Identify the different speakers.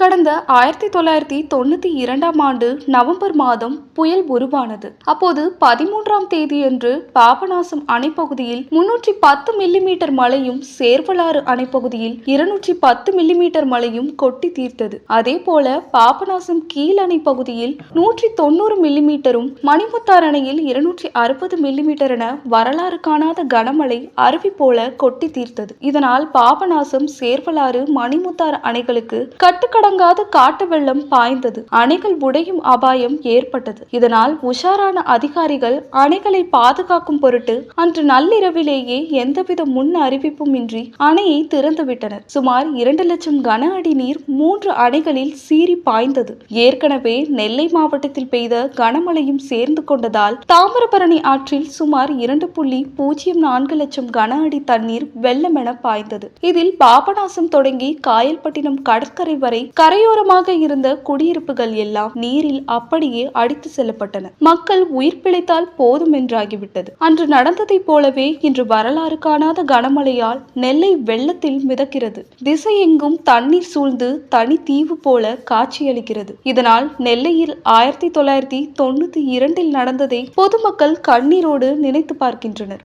Speaker 1: கடந்த ஆயிரத்தி தொள்ளாயிரத்தி தொண்ணூத்தி இரண்டாம் ஆண்டு நவம்பர் மாதம் புயல் உருவானது. அப்போது பதிமூன்றாம் தேதியன்று பாபநாசம் அணைப்பகுதியில் முன்னூற்றி பத்து மில்லிமீட்டர் மழையும் சேர்வலாறு அணைப்பகுதியில் இருநூற்றி பத்து மில்லிமீட்டர் மழையும் கொட்டி தீர்த்தது. அதே போல பாபநாசம் கீழ் அணை பகுதியில் நூற்றி தொண்ணூறு மில்லிமீட்டரும் மணிமுத்தார் அணையில் இருநூற்றி அறுபது மில்லிமீட்டர் என வரலாறு காணாத கனமழை அருவி போல கொட்டி தீர்த்தது. இதனால் பாபநாசம் சேர்வலாறு மணிமுத்தார் அணைகளுக்கு கட்டுக்கடங்காத காட்டு வெள்ளம் பாய்ந்தது. அணைகள் உடையும் அபாயம் ஏற்பட்டது. இதனால் உஷாரான அதிகாரிகள் அணைகளை பாதுகாக்கும் பொருட்டு அன்று நள்ளிரவிலேயே எந்தவித முன் அறிவிப்பும் இன்றி அணையை திறந்துவிட்டனர். சுமார் இரண்டு லட்சம் கன அடி நீர் மூன்று அணைகளில் சீறி பாய்ந்தது. ஏற்கனவே நெல்லை மாவட்டத்தில் பெய்த கனமழையும் சேர்ந்து கொண்டதால் தாமிரபரணி ஆற்றில் சுமார் இரண்டு புள்ளி பூஜ்ஜியம் நான்கு லட்சம் கன அடி தண்ணீர் வெள்ளமென பாய்ந்தது. இதில் பாபநாசம் தொடங்கி காயல்பட்டினம் கடற்கரை வரை கரையோரமாக இருந்த குடியிருப்புகள் எல்லாம் நீரில் அப்படியே அடித்து செல்லப்பட்டன. மக்கள் உயிர் பிழைத்தால் போதும் என்றாகிவிட்டது. அன்று நடந்ததைப் போலவே இன்று வரலாறு காணாத கனமழையால் நெல்லை வெள்ளத்தில் மிதக்கிறது. திசையெங்கும் தண்ணீர் சூழ்ந்து தனி தீவு போல காட்சியளிக்கிறது. இதனால் நெல்லையில் ஆயிரத்தி தொள்ளாயிரத்தி தொண்ணூத்தி இரண்டில் நடந்ததை பொதுமக்கள் கண்ணீரோடு நினைத்து பார்க்கின்றனர்.